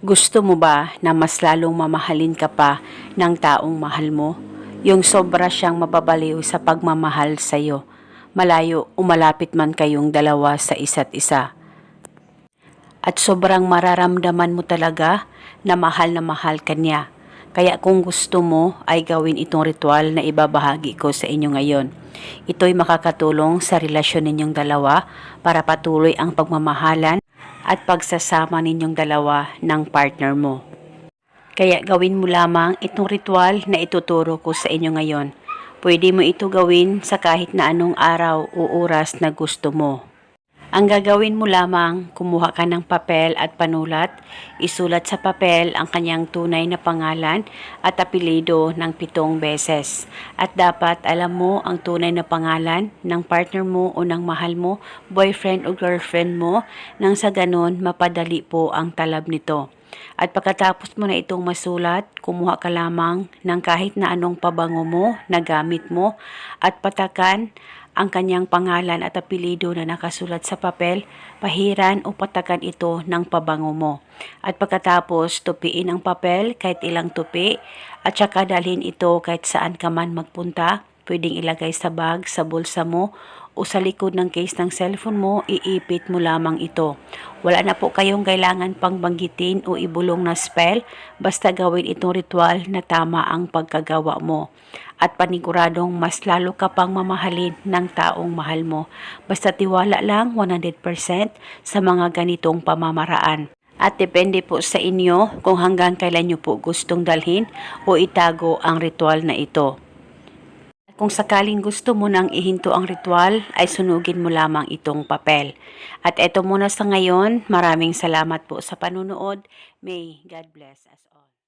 Gusto mo ba na mas lalong mamahalin ka pa ng taong mahal mo? Yung sobra siyang mababaliw sa pagmamahal sa'yo. Malayo o malapit man kayong dalawa sa isa't isa. At sobrang mararamdaman mo talaga na mahal na mahal ka niya. Kaya kung gusto mo ay gawin itong ritual na ibabahagi ko sa inyo ngayon. Ito'y makakatulong sa relasyon ninyong dalawa para patuloy ang pagmamahalan at pagsasama ninyong dalawa ng partner mo. Kaya gawin mo lamang itong ritual na ituturo ko sa inyo ngayon. Pwede mo ito gawin sa kahit na anong araw o oras na gusto mo. Ang gagawin mo lamang, kumuha ka ng papel at panulat, isulat sa papel ang kanyang tunay na pangalan at apelido ng pitong beses. At dapat alam mo ang tunay na pangalan ng partner mo o ng mahal mo, boyfriend o girlfriend mo, nang sa ganon mapadali po ang talab nito. At pagkatapos mo na itong masulat, kumuha ka lamang ng kahit na anong pabango mo na gamit mo at patakan ang kanyang pangalan at apelido na nakasulat sa papel, pahiran o patakan ito ng pabango mo. At pagkatapos, tupiin ang papel kahit ilang tupi at saka dalhin ito kahit saan ka man magpunta. Pwedeng ilagay sa bag, sa bulsa mo o sa likod ng case ng cellphone mo, iipit mo lamang ito. Wala na po kayong kailangan pang banggitin o ibulong na spell, basta gawin itong ritual na tama ang pagkagawa mo. At paniguradong mas lalo ka pang mamahalin ng taong mahal mo. Basta tiwala lang 100% sa mga ganitong pamamaraan. At depende po sa inyo kung hanggang kailan nyo po gustong dalhin o itago ang ritual na ito. Kung sakaling gusto mo nang ihinto ang ritual, ay sunugin mo lamang itong papel. At eto muna sa ngayon, maraming salamat po sa panunood. May God bless us all.